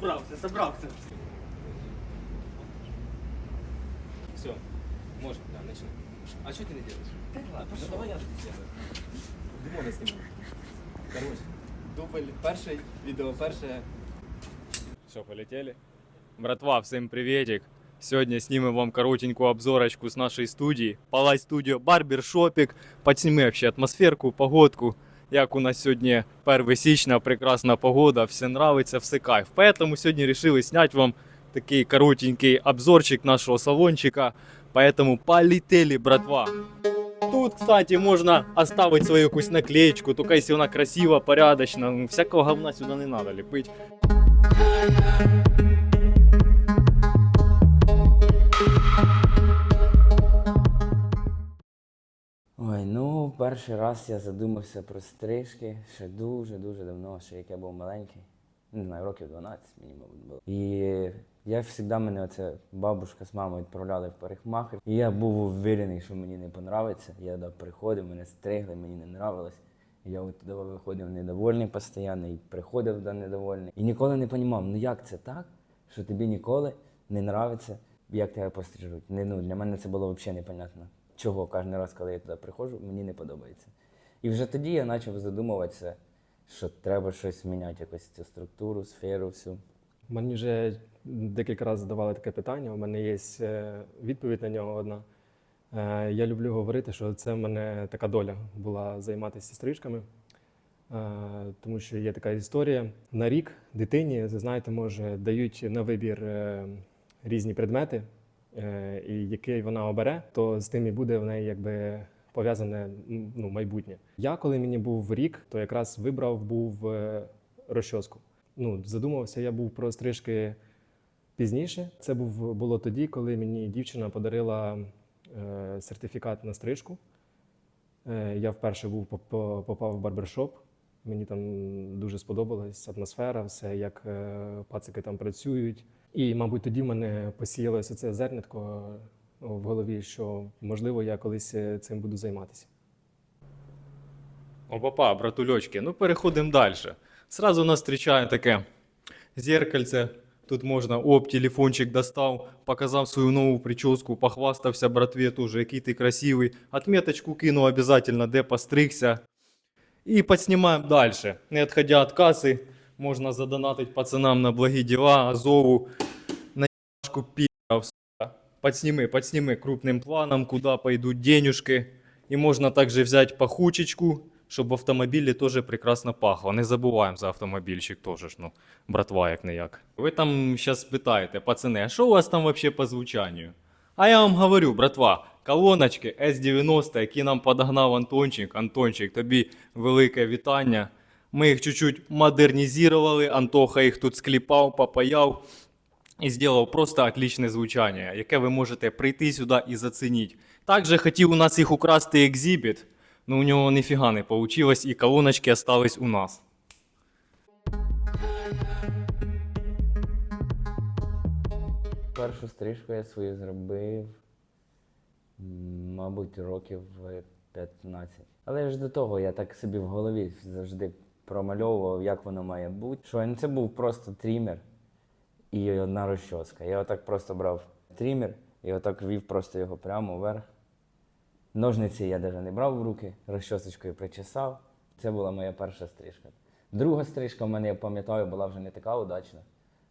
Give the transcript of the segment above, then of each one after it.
собрався, собрався. Все, можно, да, начни. А что ты не делаешь? Та ладно, Ну пошел. давай я сделаю. Димона сниму. Короче, дубль перший, відео перше. Все, полетели. Братва, всем приветик. Сегодня снимем вам коротенькую обзорочку с нашей студии. Палай студио Барбершопик. Подсними вообще атмосферку, погодку. Як у нас сьогодні 1 січня, прекрасна погода, все нравится, все кайф. Поэтому сегодня решили снять вам такий коротенький обзорчик нашего салончика. Поэтому полетели, братва. Тут, кстати, можно оставить свою якусь наклеечку, только если она красиво, порядочно. Ну, Всякого говна сюда не надо лепить. Перший раз я задумався про стрижки ще дуже-дуже давно, ще як я був маленький. Не знаю, років 12 мені, мабуть, було. І я завжди мене оце бабушка з мамою відправляли в парикмахер. І я був уверений, що мені не подобається. Я туди приходив, мене стригли, мені не нравилось. Я от туди виходив недовольний постійно і приходив туди недовольний. І ніколи не розумів, ну як це так, що тобі ніколи не нравиться, як тебе пострижуть. Не, ну, для мене це було взагалі непонятно. Чого кожен раз, коли я туди приходжу, мені не подобається. І вже тоді я почав задумуватися, що треба щось міняти, якось цю структуру, сферу всю. Мені вже декілька разів задавали таке питання. У мене є е, відповідь на нього одна. Е, Я люблю говорити, що це в мене така доля була займатися стрижками, Е, тому що є така історія. На рік дитині, ви знаєте, може дають на вибір різні предмети, і який вона обере, то з тим і буде в неї якби пов'язане ну, майбутнє. Я, коли мені був рік, то якраз вибрав був е, розчоску. Ну, задумався я був про стрижки пізніше. Це був було тоді, коли мені дівчина подарила е, сертифікат на стрижку. Е, я вперше був попав в барбершоп. Мені там дуже сподобалась атмосфера, все, як е, пацики там працюють. І, мабуть, тоді в мене посіялося це зернятко е, в голові, що можливо я колись е, цим буду займатися. Опа, братульочки, ну переходимо далі. Сразу нас зустрічає таке зеркальце. Тут можна, оп, телефончик достав, показав свою нову прическу, похвастався братві теж, який ти красивий. Отметочку кинув обязательно, де постригся. І підснімаємо далі. Не відходя від каси, можна задонатити пацанам на благі діла, Азову, на ебашку сука. Подсними, подсними крупним планом, куди пойдуть денюжки. І можна також взяти пахучечку, щоб в автомобілі теж прекрасно пахло. Не забуваємо за автомобільчик теж, ну, братва, як не як. Ви там зараз питаєте, пацани, а що у вас там вообще по звучанню? А я вам говорю, братва, колоночки S90, які нам подогнав Антончик. Антончик, тобі велике вітання. Ми їх чуть-чуть модернізували, Антоха їх тут скліпав, попаяв і зробив просто отличне звучання, яке ви можете прийти сюди і зацінити. Також хотів у нас їх украсти екзибіт, але у нього ніфіга не вийшло, і колоночки остались у нас. Першу стрижку я свою зробив, мабуть, років е, 15. Але ж до того я так собі в голові завжди промальовував, як воно має бути. Що це був просто трімер і одна розчоска. Я отак просто брав трімер і отак вів просто його прямо вверх. Ножниці я навіть не брав в руки, розчосочкою причесав. Це була моя перша стрижка. Друга стрижка в мене, я пам'ятаю, була вже не така удачна.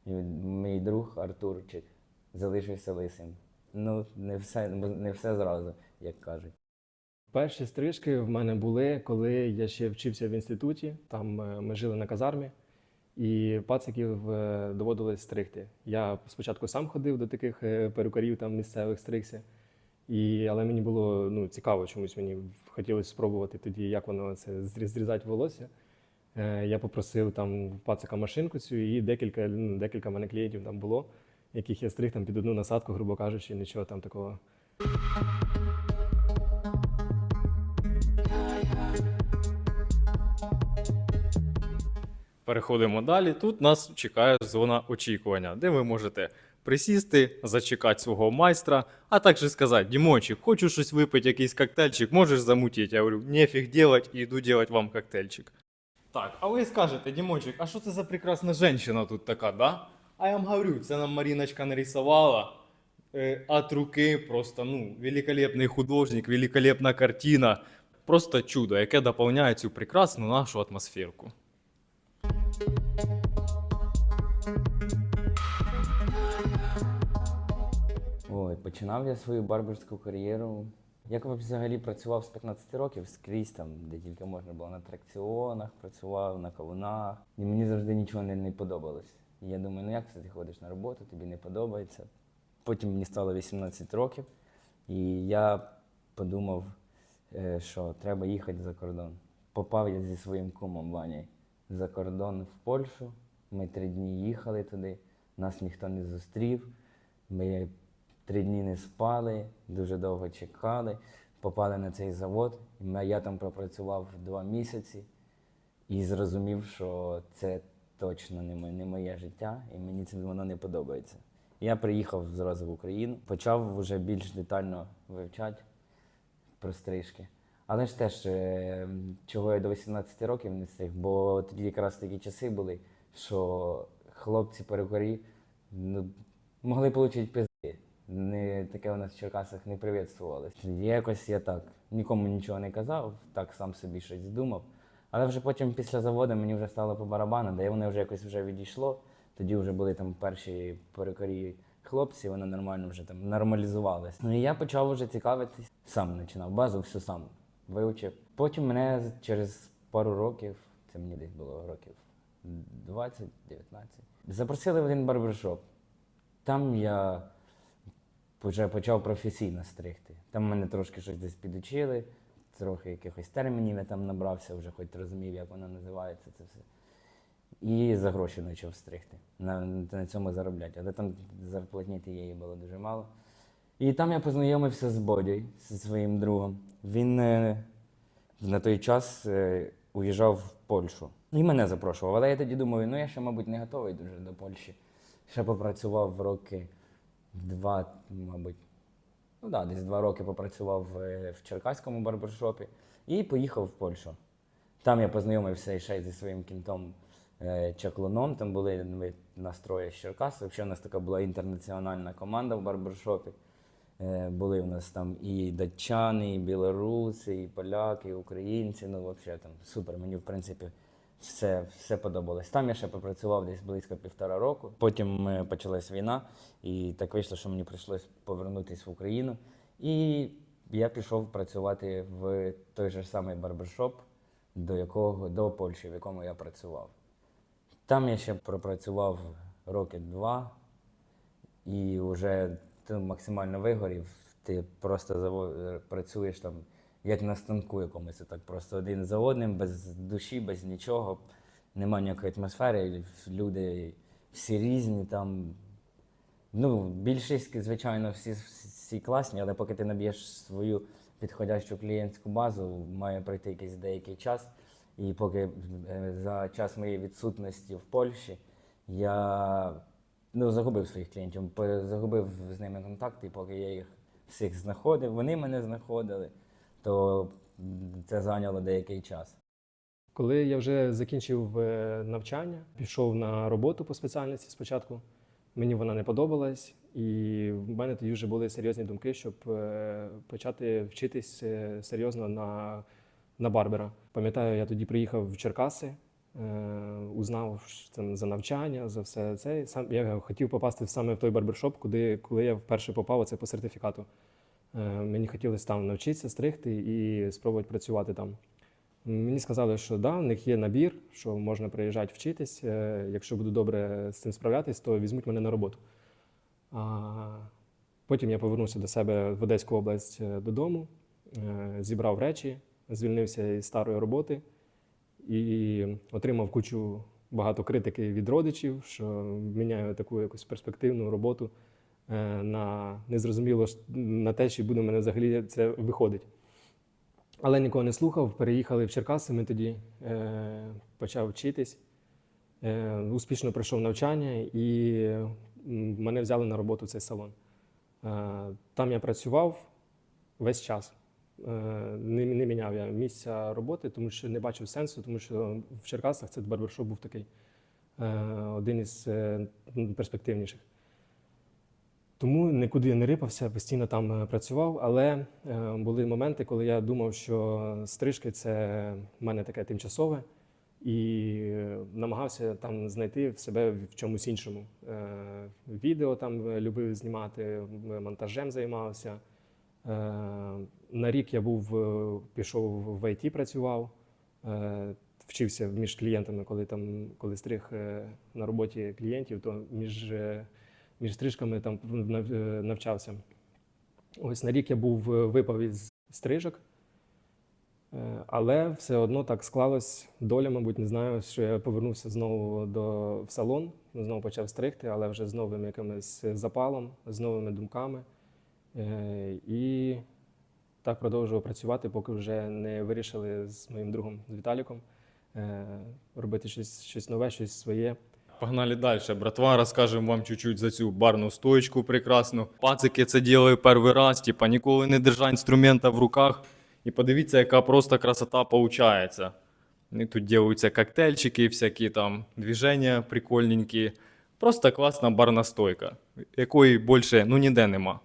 Мій друг Артурчик залишився лисим. Ну, не все, не все зразу, як кажуть. Перші стрижки в мене були, коли я ще вчився в інституті. Там е, ми жили на казармі, і пациків е, доводилось стригти. Я спочатку сам ходив до таких е, перукарів там місцевих стригся. І, але мені було ну, цікаво, чомусь мені хотілося спробувати тоді, як воно це зріз- зрізати волосся. Я попросив там пацика машинку цю, і декілька, ну, декілька мене клієнтів там було, яких я стриг там під одну насадку, грубо кажучи, нічого там такого. Переходимо далі. Тут нас чекає зона очікування, де ви можете присісти, зачекати свого майстра, а також сказати: Дімончик, хочу щось випити, якийсь коктейльчик, можеш замутити. Я говорю, нефіг делать, і йду делать вам коктейльчик. Так, а ви скажете, Дімончик, а що це за прекрасна жінка тут така, да? А я вам говорю, це нам Маріночка нарисувала. Е, От руки просто, ну, великолепний художник, великолепна картина. Просто чудо, яке доповняє цю прекрасну нашу атмосферку. Ой, починав я свою барберську кар'єру. Я взагалі працював з 15 років скрізь там, де тільки можна було на атракціонах, працював на кавунах. І мені завжди нічого не, не подобалось. Я думаю, ну як це ти ходиш на роботу, тобі не подобається. Потім мені стало 18 років, і я подумав, е, що треба їхати за кордон. Попав я зі своїм кумом Ваней за кордон в Польщу. Ми три дні їхали туди, нас ніхто не зустрів. Ми три дні не спали, дуже довго чекали, попали на цей завод. Я там пропрацював два місяці і зрозумів, що це точно не моє, не моє життя, і мені це воно не подобається. Я приїхав зразу в Україну, почав вже більш детально вивчати про стрижки. Але ж теж, е, чого я до 18 років не встиг, бо тоді якраз такі часи були, що хлопці перукарі ну, могли отримати пизди. Не, таке у нас в Черкасах не привітствувалося. Якось я так нікому нічого не казав, так сам собі щось думав. Але вже потім після заводу мені вже стало по барабану, де воно вже якось вже відійшло. Тоді вже були там перші перукарі хлопці, вони нормально вже там нормалізувалися. Ну і я почав вже цікавитись, сам починав базу, все сам вивчив. Потім мене через пару років, це мені десь було років 20-19, запросили в один барбершоп. Там я вже почав професійно стригти. Там мене трошки щось десь підучили, трохи якихось термінів я там набрався, вже хоч розумів, як воно називається це все. І за гроші почав стригти. На, на цьому заробляти. Але там зарплатні тієї було дуже мало. І там я познайомився з Бодій, зі своїм другом. Він е, на той час е, уїжджав в Польщу. І мене запрошував. Але я тоді думаю, ну я ще, мабуть, не готовий дуже до Польщі. Ще попрацював роки два, мабуть. Ну да, десь два роки попрацював в Черкаському барбершопі і поїхав в Польщу. Там я познайомився ще зі своїм кінтом е, Чаклуном. Там були ми настрої з Черкас. Взагалі у нас така була інтернаціональна команда в барбершопі. Е, Були у нас там і датчани, і білоруси, і поляки, і українці. Ну, взагалі там супер. Мені, в принципі, все, все подобалось. Там я ще попрацював десь близько півтора року. Потім е, почалась війна, і так вийшло, що мені прийшлось повернутися в Україну. І я пішов працювати в той же самий барбершоп, до якого до Польщі, в якому я працював. Там я ще пропрацював роки два, і вже ти максимально вигорів. Ти просто працюєш там як на станку якомусь, так просто один за одним, без душі, без нічого. Нема ніякої атмосфери, люди всі різні там. Ну, більшість, звичайно, всі, всі класні, але поки ти наб'єш свою підходящу клієнтську базу, має пройти якийсь деякий час. І поки е, за час моєї відсутності в Польщі я ну, загубив своїх клієнтів, загубив з ними контакти, і поки я їх всіх знаходив, вони мене знаходили, то це зайняло деякий час. Коли я вже закінчив е, навчання, пішов на роботу по спеціальності спочатку, мені вона не подобалась, і в мене тоді вже були серйозні думки, щоб е, почати вчитись е, серйозно на, на барбера. Пам'ятаю, я тоді приїхав в Черкаси, узнав там за навчання, за все це. Сам я хотів попасти саме в той барбершоп, куди коли я вперше попав оце по сертифікату. Е, Мені хотілося там навчитися стригти і спробувати працювати там. Мені сказали, що да, в них є набір, що можна приїжджати вчитись. е, Якщо буду добре з цим справлятись, то візьмуть мене на роботу. А потім я повернувся до себе в Одеську область е, додому, зібрав речі, звільнився із старої роботи і отримав кучу багато критики від родичів, що міняю таку якусь перспективну роботу на незрозуміло на те, чи буде мене взагалі це виходить. Але нікого не слухав. Переїхали в Черкаси. Ми тоді е, почав вчитись. Е, успішно пройшов навчання і мене взяли на роботу в цей салон. Е, там я працював весь час. Е, не, не міняв я місця роботи, тому що не бачив сенсу, тому що в Черкасах це барбершоп був такий е, один із е, перспективніших. Тому нікуди не рипався, постійно там е, працював, але е, були моменти, коли я думав, що стрижки це в мене таке тимчасове, і намагався там знайти в себе в чомусь іншому. Е, Відео там любив знімати, монтажем займався. На рік я був, пішов в ІТ, працював, вчився між клієнтами, коли там, коли стриг на роботі клієнтів, то між, між стрижками там е, навчався. Ось на рік я був е, випав із стрижок, е, але все одно так склалось доля, мабуть, не знаю, що я повернувся знову до, в салон, знову почав стригти, але вже з новим якимось запалом, з новими думками. І так продовжував працювати, поки вже не вирішили з моїм другом з Віталіком робити щось, щось нове, щось своє. Погнали далі. Братва, розкажемо вам чуть-чуть за цю барну стоечку прекрасну. Пацики це ділаю перший раз, типа ніколи не держа інструмента в руках. І подивіться, яка просто красота получається. І тут делаються коктейльчики, всякі там движення прикольненькі. Просто класна барна стойка, якої більше ну ніде нема.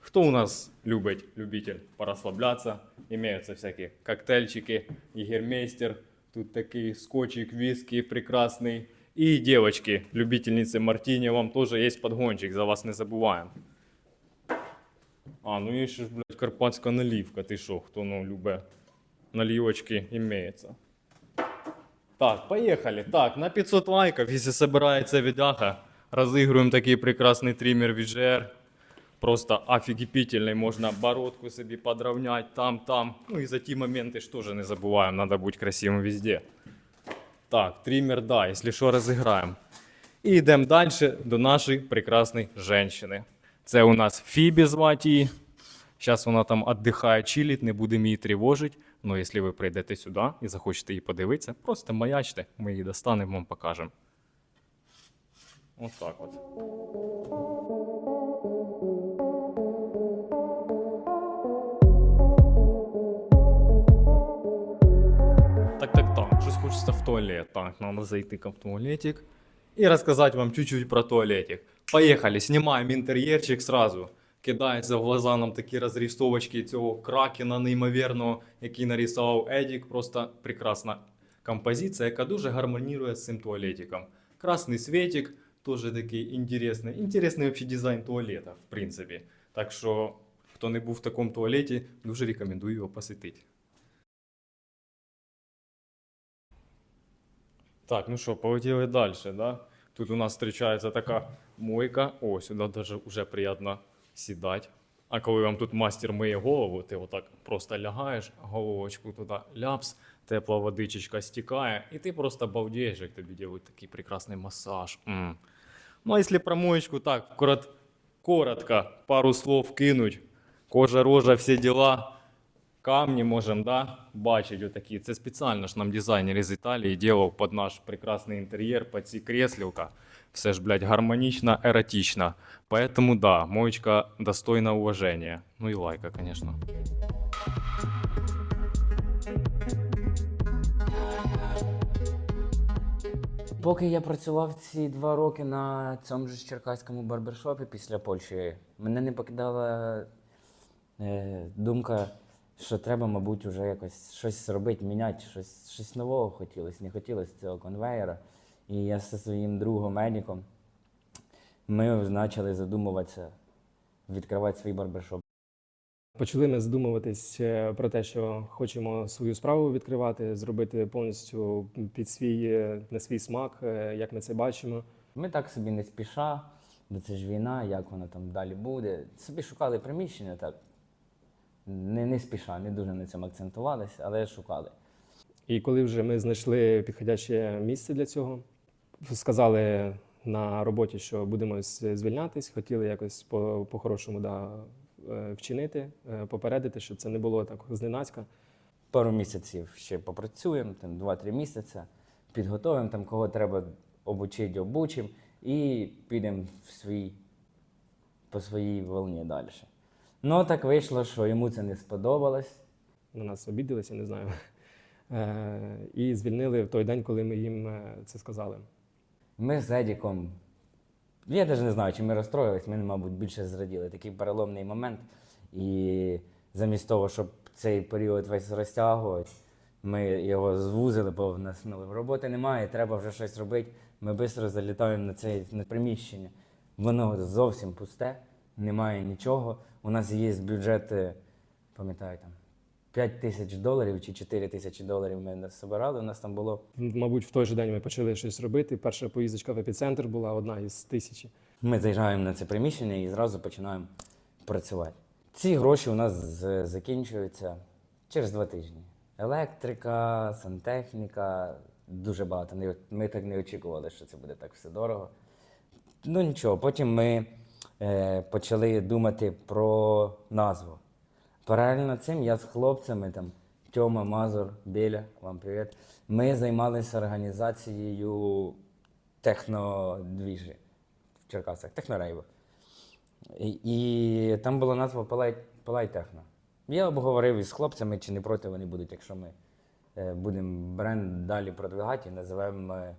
Хто у нас любить, любитель порасслаблятися? Имеются всякі коктейльчики, єгермейстер, тут такий скотчик, виски прекрасний. І девочки, любительницы мартини, вам тоже есть подгончик, за вас не забуваем. А, ну є ще ж, блядь, карпатська наливка, ти що, хто ну любить наливочки, имеется. Так, поехали. Так, на 500 лайков, если собирается видяха, разыгрываем такий прекрасний триммер VGR. Просто офигипительный, можно бородку себе подровнять там, там. Ну и за ті моменты ж тоже не забуваем, надо быть красивым везде. Так, триммер, да, якщо що, розіграємо. І йдемо далі до нашої прекрасної жінки. Це у нас Фібі звати її. Зараз вона там віддихає, чилить, не будемо її тривожити. Ну, якщо ви прийдете сюди і захочете її подивитися, просто маячте, ми її достанемо, вам покажемо. Ось так от. Хочеться в туалет. Так, надо зайти в туалетик и рассказать вам чуть-чуть про туалетик. Поехали, снимаем интерьерчик сразу. Кидається в глаза нам такі розрисовочки цього кракена неймовірного, який нарисував Едік. Просто прекрасна композиція, яка дуже гармонірує з цим туалетиком. Красний світик, теж такий інтересний. Інтересний вообще дизайн туалета, в принципі. Так що, хто не був в такому туалеті, дуже рекомендую його посетити. Так, ну що, полетіли далі, да? Тут у нас зустрічається така мойка. О, сюди даже вже приємно сідати. А коли вам тут мастер миє голову, ти отак просто лягаєш, головочку туди ляпс, тепла водичечка стікає, і ти просто балдієш, як тобі роблять такий прекрасний масаж. М. Ну, а якщо про моєчку, так, корот, коротко, пару слов кинуть. Кожа, рожа, всі діла. Камні можемо да, бачити отакі. Це спеціально ж нам дизайнер із Італії ділав під наш прекрасний інтер'єр, під ці креслівка. Все ж, блядь, гармонично, еротично. Поэтому да, моечка достойна уважения. Ну і лайка, конечно. Поки я працював ці два роки на цьому ж черкаському барбершопі після Польщі, мене не покидала е, думка, що треба, мабуть, вже якось щось робити, міняти, щось, щось нового хотілося. Не хотілося цього конвейера. І я зі своїм другом медиком ми почали задумуватися, відкривати свій барбершоп. Почали ми задумуватись е, про те, що хочемо свою справу відкривати, зробити повністю під свій е, на свій смак, е, як ми це бачимо. Ми так собі не спіша, бо це ж війна, як воно там далі буде. Собі шукали приміщення, так. Не, не спіша, не дуже на цьому акцентувалися, але шукали. І коли вже ми знайшли підходяще місце для цього, сказали на роботі, що будемо звільнятись, хотіли якось по- по-хорошому да, е, вчинити, е, попередити, щоб це не було так зненацька. Пару місяців ще попрацюємо, там 2-3 місяці, підготуємо, там кого треба обучити, обучимо, і підемо в свій, по своїй волні далі. Ну, так вийшло, що йому це не сподобалось. На нас обідалися, не знаю. Е, І звільнили в той день, коли ми їм е, це сказали. Ми з Едіком. Я навіть не знаю, чи ми розстроїлись, ми, мабуть, більше зраділи. Такий переломний момент. І замість того, щоб цей період весь розтягувати, ми його звузили, бо в нас ну, роботи немає, треба вже щось робити. Ми швидко залітаємо на це на приміщення. Воно зовсім пусте, немає нічого. У нас є бюджет, е, пам'ятаю там. 5 тисяч доларів чи 4 тисячі доларів ми збирали. У нас там було Мабуть, в той же день ми почали щось робити. Перша поїздочка в епіцентр була одна із тисячі. Ми заїжджаємо на це приміщення і зразу починаємо працювати. Ці гроші у нас закінчуються через два тижні. Електрика, сантехніка, дуже багато. Ми так не очікували, що це буде так все дорого. Ну нічого, потім ми почали думати про назву. Паралельно цим я з хлопцями, там, Тьома, Мазур, Біля, вам привіт. Ми займалися організацією технодвіжі в Черкасах, технорейву. І, і там була назва Палай, Техно. Я обговорив із хлопцями, чи не проти вони будуть, якщо ми е, будемо бренд далі продвигати і називаємо е,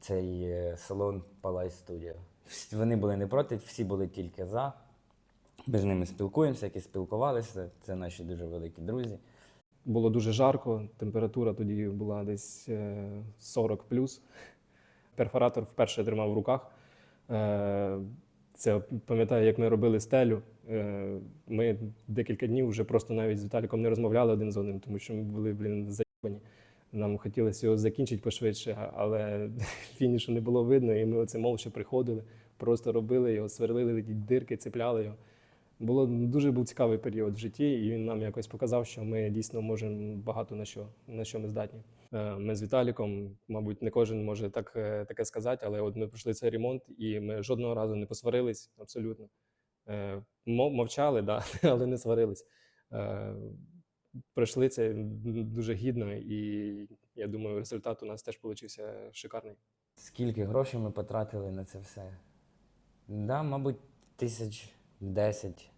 цей е, салон Палай Студіо. Вони були не проти, всі були тільки за. Ми з ними спілкуємося, які спілкувалися. Це наші дуже великі друзі. Було дуже жарко, температура тоді була десь е, 40 плюс. Перфоратор вперше тримав в руках. Е, Це пам'ятаю, як ми робили стелю. Е, Ми декілька днів вже просто навіть з Віталіком не розмовляли один з одним, тому що ми були, блін, заїбані. Нам хотілося його закінчити пошвидше, але фінішу не було видно, і ми оце мовча приходили, просто робили його, сверлили дирки, цепляли його. Було дуже був цікавий період в житті, і він нам якось показав, що ми дійсно можемо багато на що, на що ми здатні. Е, Ми з Віталіком, мабуть, не кожен може так, е, таке сказати, але от ми пройшли цей ремонт, і ми жодного разу не посварились абсолютно. Е, Мовчали, да, але не сварились. Пройшли це дуже гідно, і я думаю, результат у нас теж вийшов шикарний. Скільки грошей ми потратили на це все? Да, мабуть, тисяч десять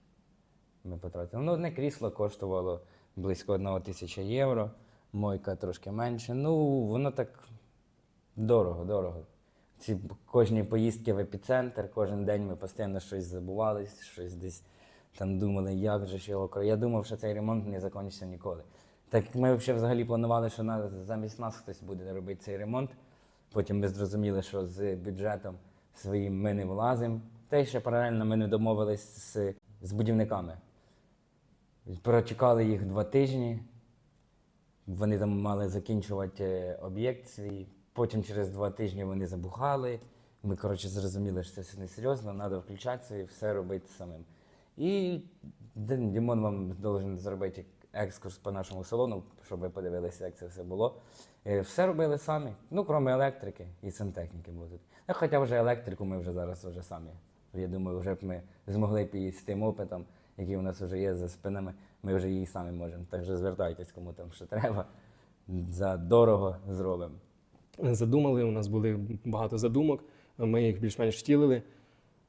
ми потратили. Ну, одне крісло коштувало близько одного тисяча євро, мойка трошки менше. Ну, воно так дорого, дорого. Ці кожні поїздки в епіцентр, кожен день ми постійно щось забувались, щось десь там думали, як же ж його. Я думав, що цей ремонт не закінчиться ніколи. Так ми взагалі планували, що замість нас хтось буде робити цей ремонт. Потім ми зрозуміли, що з бюджетом своїм ми не влазимо. Та й ще паралельно ми не домовились з, з будівниками. Прочекали їх два тижні. Вони там мали закінчувати е, об'єкт свій. Потім через два тижні вони забухали. Ми, коротше, зрозуміли, що це все несерйозно, треба включатися і все робити самим. І Дімон вам должен зробити екскурс по нашому салону, щоб ви подивилися, як це все було. Е, Все робили самі, ну, крім електрики і сантехніки будуть. Ну, хоча вже електрику ми вже зараз вже самі. Я думаю, вже б ми змогли б і з тим опитом, який у нас вже є за спинами, ми вже її самі можемо. Так що звертайтесь, кому там що треба. За дорого зробимо. задумали. У нас були багато задумок. Ми їх більш-менш втілили.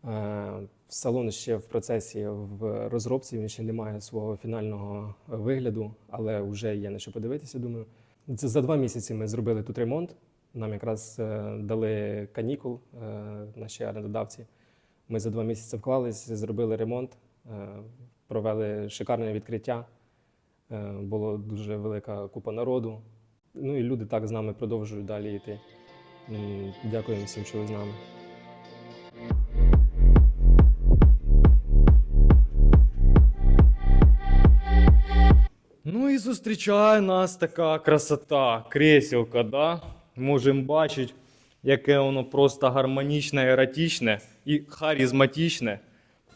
Е, Салон ще в процесі в розробці. Він ще не має свого фінального вигляду, але вже є на що подивитися. Думаю, за два місяці ми зробили тут ремонт. Нам якраз е, дали канікул е, наші орендодавці. Ми за два місяці вклалися, зробили ремонт, е, провели шикарне відкриття. Е, Було дуже велика купа народу. Ну і люди так з нами продовжують далі йти. Дякуємо всім, що ви з нами. Зустрічає нас така красота, кресілка, да? Можемо бачити, яке воно просто гармонічне, еротичне і харизматичне.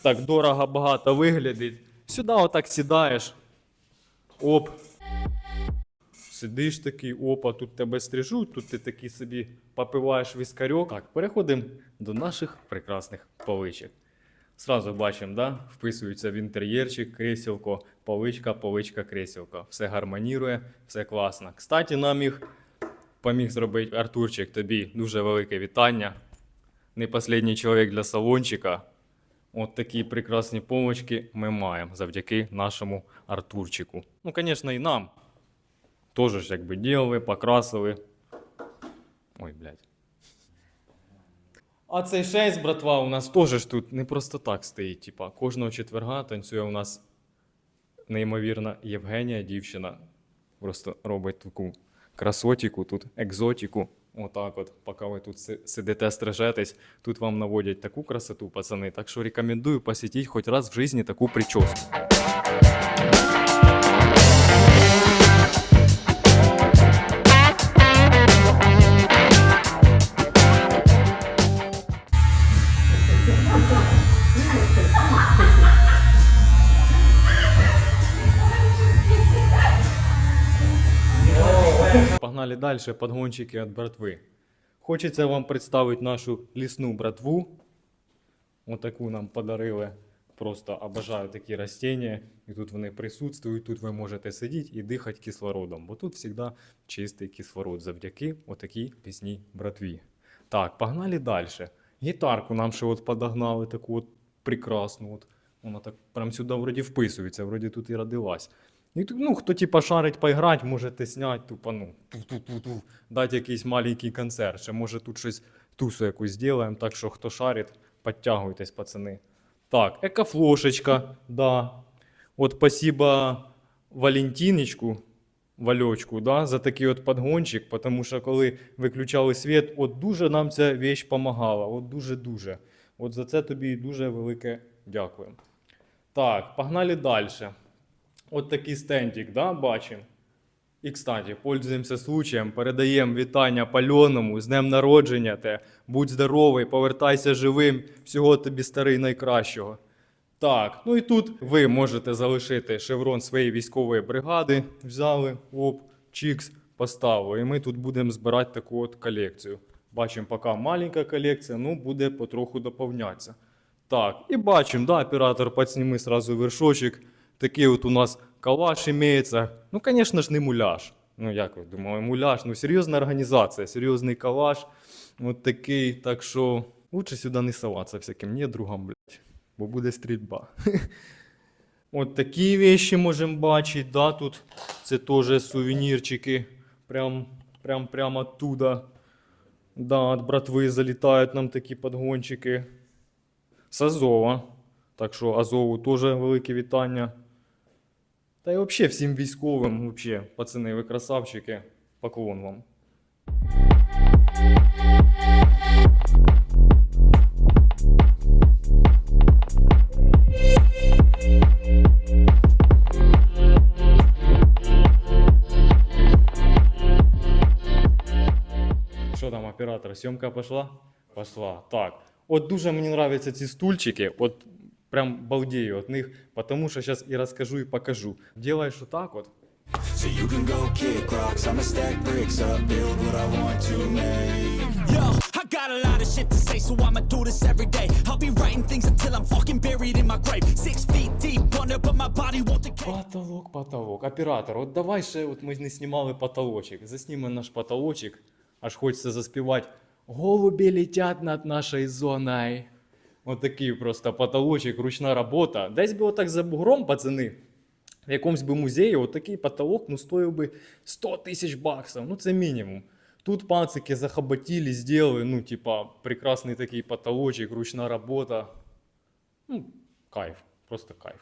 Так дорого багато виглядить. Сюди отак сідаєш. Оп. Сидиш такий, опа, тут тебе стрижуть, тут ти такий собі попиваєш віскарьок. Так, переходимо до наших прекрасних поличок. Сразу бачимо, да? вписується в інтер'єрчик, кресілко, поличка, поличка, кресілко. Все гармонірує, все класно. Кстати, нам їх поміг зробити Артурчик. Тобі дуже велике вітання. Не останній чоловік для салончика. От такі прекрасні полочки ми маємо завдяки нашому Артурчику. Ну, звісно, і нам. Тоже ж якби ділили, покрасили. Ой, блядь. А цей шесть, братва, у нас теж ж тут не просто так стоїть. Типа, кожного четверга танцює у нас неймовірна Євгенія, дівчина. Просто робить таку красотіку, тут екзотіку. Отак от, поки ви тут сидите, стрижетесь, тут вам наводять таку красоту, пацани. Так що рекомендую посетити хоч раз в житті таку прическу. Погнали далі, подгончики від братви. Хочеться вам представити нашу лісну братву. Отаку нам подарили. Просто обожаю такі растения. І тут вони присутствують. Тут ви можете сидіти і дихати кислородом. Бо тут завжди чистий кислород завдяки отакій пісній братві. Так, погнали далі. Гітарку нам ще от подогнали таку от прекрасну. От. Вона так прям сюди вроді вписується, вроді тут і родилась. І ну, хто типа шарить поіграти, можете зняти, тупо, ну, дати якийсь маленький концерт. Ще може тут щось тусу якусь зробимо, так що хто шарить, підтягуйтесь, пацани. Так, екофлошечка, да. От спасибо Валентиночку, Вальочку, да, за такий от подгончик, тому що коли виключали світ, от дуже нам ця вещь помагала, от дуже-дуже. От за це тобі дуже велике дякую. Так, погнали далі. От такий стендик, да, бачимо. І, кстати, пользуємося случаєм, передаємо вітання пальоному з днем народження. Те. Будь здоровий, повертайся живим, всього тобі старий найкращого. Так, ну і тут ви можете залишити шеврон своєї військової бригади. Взяли, оп, чікс, поставили. І ми тут будемо збирати таку от колекцію. Бачимо, поки маленька колекція, ну буде потроху доповнятися. Так, і бачимо, да, оператор, підсніми сразу вершочок. Такий от у нас калаш імеється. Ну, звісно ж, не муляж. Ну, як ви думали, муляж? Ну, серйозна організація, серйозний калаш. От такий. Так що лучше сюди не соватися всяким недругам, блядь, бо буде стрільба. От такі вещи можемо бачити, да, тут це теж сувенірчики. Прям, прям, прям оттуда. Да, от братви залітають нам такі подгончики. З Азова. Так що Азову теж велике вітання. Та й взагалі всім військовим, вообще, пацани, ви красавчики. Поклон вам. Що там, оператор, съемка пошла? Пошла. Так. От дуже мені нравятся ці стульчики. От прям балдею от них, потому що зараз і розкажу, і покажу. Делаєш отак от. So you can go kick rocks, I'ma stack bricks up, build what I want to make. Yo, I got a lot of shit to say, so I'ma do this every day. I'll be writing things until I'm fucking buried in my grave. Six feet deep under, but my body won't decay. Потолок, потолок. Оператор, от давай ще, от ми не знімали потолочок. Заснімемо наш потолочок. Аж хочеться заспівати. Голуби летять над нашою зоною. От такий просто потолочок, ручна робота. Десь би отак за бугром, пацани. В якомусь би музеї от такий потолок ну, стоїв би 100 тисяч баксів. Ну це мінімум. Тут пацики захоботили, сделали, ну, типа, прекрасний такий потолочок, ручна робота. Ну, кайф, просто кайф.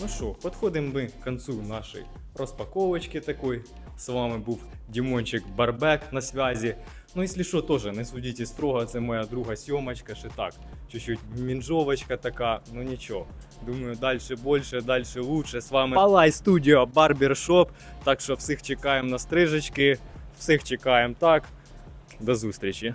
Ну що, підходимо ми к концу нашої розпаковочки такої. З вами був Дімончик Барбек на связі. Ну, якщо що, теж не судіть строго, це моя друга сьомочка, ще так. Чуть-чуть мінжовочка така, ну нічого. Думаю, далі більше, далі лучше. З вами Палай Студіо Барбершоп. Так що всіх чекаємо на стрижечки, всіх чекаємо так. До зустрічі.